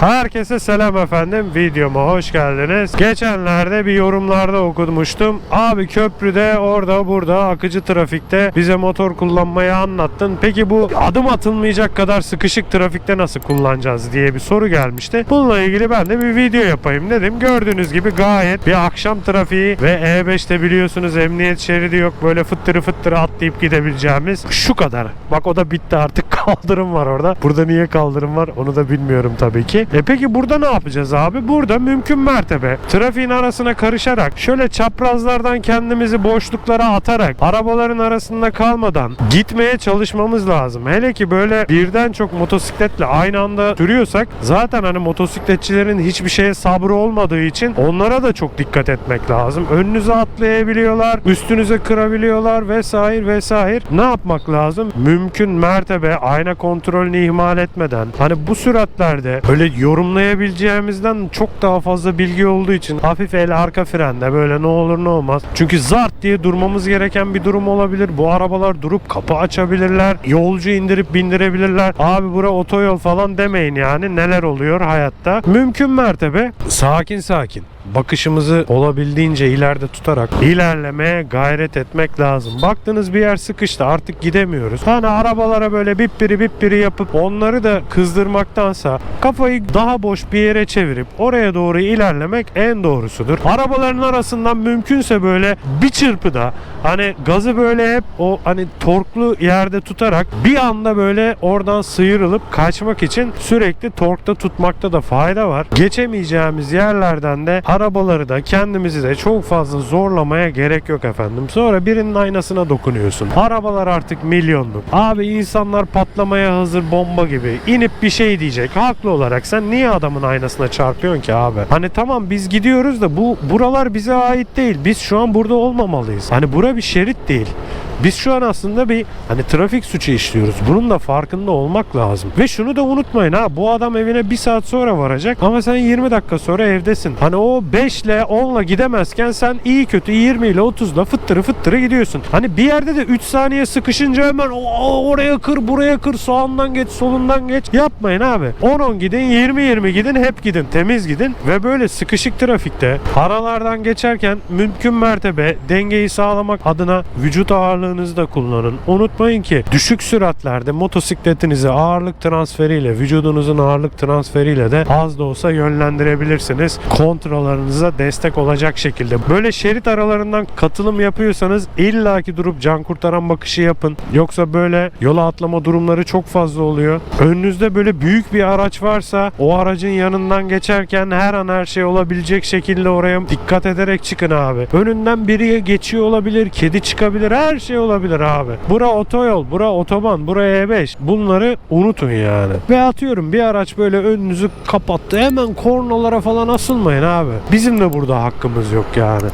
Herkese selam efendim. Videoma hoş geldiniz. Geçenlerde bir yorumlarda okumuştum. Abi köprüde orada burada akıcı trafikte bize motor kullanmayı anlattın. Peki bu adım atılmayacak kadar sıkışık trafikte nasıl kullanacağız diye bir soru gelmişti. Bununla ilgili ben de bir video yapayım dedim. Gördüğünüz gibi gayet bir akşam trafiği ve E5'te biliyorsunuz emniyet şeridi yok. Böyle fıttırı fıttırı atlayıp gidebileceğimiz şu kadar. Bak o da bitti artık kaldırım var orada. Burada niye kaldırım var onu da bilmiyorum tabii ki. E peki burada ne yapacağız abi? Burada mümkün mertebe trafiğin arasına karışarak şöyle çaprazlardan kendimizi boşluklara atarak arabaların arasında kalmadan gitmeye çalışmamız lazım. Hele ki böyle birden çok motosikletle aynı anda sürüyorsak zaten hani motosikletçilerin hiçbir şeye sabrı olmadığı için onlara da çok dikkat etmek lazım. Önünüze atlayabiliyorlar, üstünüze kırabiliyorlar vesaire vesaire. Ne yapmak lazım? Mümkün mertebe ayna kontrolünü ihmal etmeden hani bu süratlerde öyle yorumlayabileceğimizden çok daha fazla bilgi olduğu için hafif el arka frende böyle ne olur ne olmaz. Çünkü zart diye durmamız gereken bir durum olabilir. Bu arabalar durup kapı açabilirler. Yolcu indirip bindirebilirler. Abi bura otoyol falan demeyin yani neler oluyor hayatta. Mümkün mertebe sakin sakin bakışımızı olabildiğince ileride tutarak ilerlemeye gayret etmek lazım. Baktınız bir yer sıkıştı artık gidemiyoruz. Hani arabalara böyle bip biri bip biri yapıp onları da kızdırmaktansa kafayı daha boş bir yere çevirip oraya doğru ilerlemek en doğrusudur. Arabaların arasından mümkünse böyle bir çırpıda hani gazı böyle hep o hani torklu yerde tutarak bir anda böyle oradan sıyrılıp kaçmak için sürekli torkta tutmakta da fayda var. Geçemeyeceğimiz yerlerden de arabaları da kendimizi de çok fazla zorlamaya gerek yok efendim. Sonra birinin aynasına dokunuyorsun. Arabalar artık milyonluk. Abi insanlar patlamaya hazır bomba gibi. İnip bir şey diyecek. Haklı olarak sen niye adamın aynasına çarpıyorsun ki abi? Hani tamam biz gidiyoruz da bu buralar bize ait değil. Biz şu an burada olmamalıyız. Hani bura bir şerit değil. Biz şu an aslında bir hani trafik suçu işliyoruz. Bunun da farkında olmak lazım. Ve şunu da unutmayın ha bu adam evine bir saat sonra varacak ama sen 20 dakika sonra evdesin. Hani o 5 ile 10 ile gidemezken sen iyi kötü 20 ile 30 ile fıttırı fıttırı gidiyorsun. Hani bir yerde de 3 saniye sıkışınca hemen "O- oraya kır buraya kır sağından geç solundan geç yapmayın abi. 10-10 gidin 20-20 gidin hep gidin temiz gidin ve böyle sıkışık trafikte aralardan geçerken mümkün mertebe dengeyi sağlamak adına vücut ağırlığınızı da kullanın. Unutmayın ki düşük süratlerde motosikletinizi ağırlık transferiyle vücudunuzun ağırlık transferiyle de az da olsa yönlendirebilirsiniz. Kontrollerinize destek olacak şekilde. Böyle şerit aralarından katılım yapıyorsanız illaki durup can kurtaran bakışı yapın. Yoksa böyle yola atlama durumları çok fazla oluyor. Önünüzde böyle büyük bir araç varsa o aracın yanından geçerken her an her şey olabilecek şekilde oraya dikkat ederek çıkın abi. Önünden biri geçiyor olabilir, kedi çıkabilir, her şey olabilir abi. Bura otoyol, bura otoban, bura E5. Bunları unutun yani. Ve atıyorum bir araç böyle önünüzü kapattı. Hemen kornalara falan asılmayın abi. Bizim de burada hakkımız yok yani.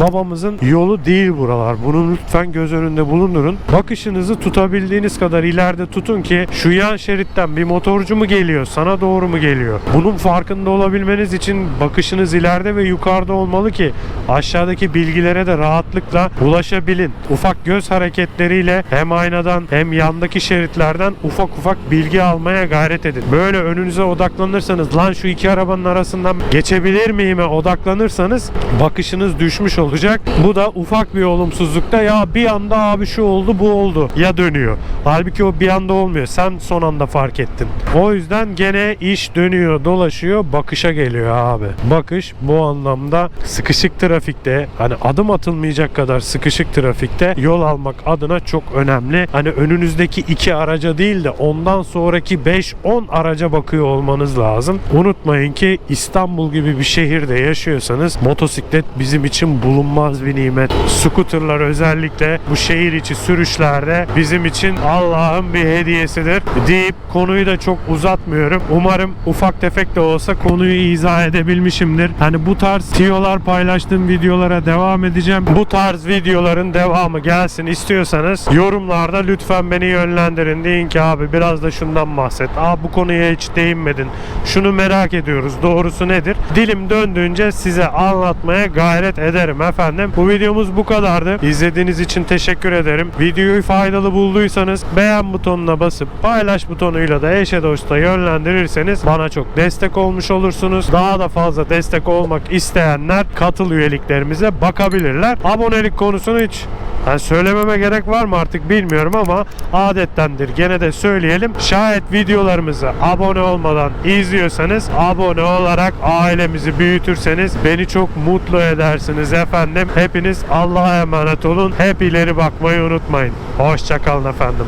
Babamızın yolu değil buralar. Bunu lütfen göz önünde bulundurun. Bakışınızı tutabildiğiniz kadar ileride tutun ki şu yan şeritten bir motorcu mu geliyor, sana doğru mu geliyor? Bunun farkında olabilmeniz için bakışınız ileride ve yukarıda olmalı ki aşağıdaki bilgilere de rahatlıkla ulaşabilin. Ufak göz hareketleriyle hem aynadan hem yandaki şeritlerden ufak ufak bilgi almaya gayret edin. Böyle önünüze odaklanırsanız lan şu iki arabanın arasından geçebilir miyime odaklanırsanız bakışınız düşmüş olacak. Bu da ufak bir olumsuzlukta ya bir anda abi şu oldu bu oldu ya dönüyor. Halbuki o bir anda olmuyor. Sen son anda fark ettin. O yüzden gene iş dönüyor dolaşıyor bakışa geliyor abi. Bakış bu anlamda sıkışık trafikte hani adım atılmayacak kadar sıkışık trafikte yol almak adına çok önemli. Hani önünüzdeki iki araca değil de ondan sonraki 5-10 araca bakıyor olmanız lazım. Unutmayın ki İstanbul gibi bir şehirde yaşıyorsanız motosiklet bizim için bulunmaz bir nimet. Scooterlar özellikle bu şehir içi sürüşlerde bizim için Allah'ın bir hediyesidir deyip konuyu da çok uzatmıyorum. Umarım ufak tefek de olsa konuyu izah edebilmişimdir. Hani bu tarz tiyolar paylaştığım videolara devam edeceğim. Bu tarz videoların devamı gelsin istiyorsanız yorumlarda lütfen beni yönlendirin. Deyin ki abi biraz da şundan bahset. Aa bu konuya hiç değinmedin. Şunu merak ediyoruz. Doğrusu nedir? Dilim döndüğünce size anlatmaya gayret ederim efendim. Bu videomuz bu kadardı. İzlediğiniz için teşekkür ederim. Videoyu faydalı bulduysanız beğen butonuna basıp paylaş butonuyla da eşe dosta yönlendirirseniz bana çok destek olmuş olursunuz. Daha da fazla destek olmak isteyenler katıl üyeliklerimize bakabilirler. Abonelik konusunu hiç yani söylememe gerek var mı artık bilmiyorum ama adettendir. Gene de söyleyelim. Şayet videolarımızı abone olmadan izliyorsanız abone olarak ailemizi büyütürseniz beni çok mutlu edersiniz efendim. Hepiniz Allah'a emanet olun. Hep ileri bakmayı unutmayın. Hoşçakalın efendim.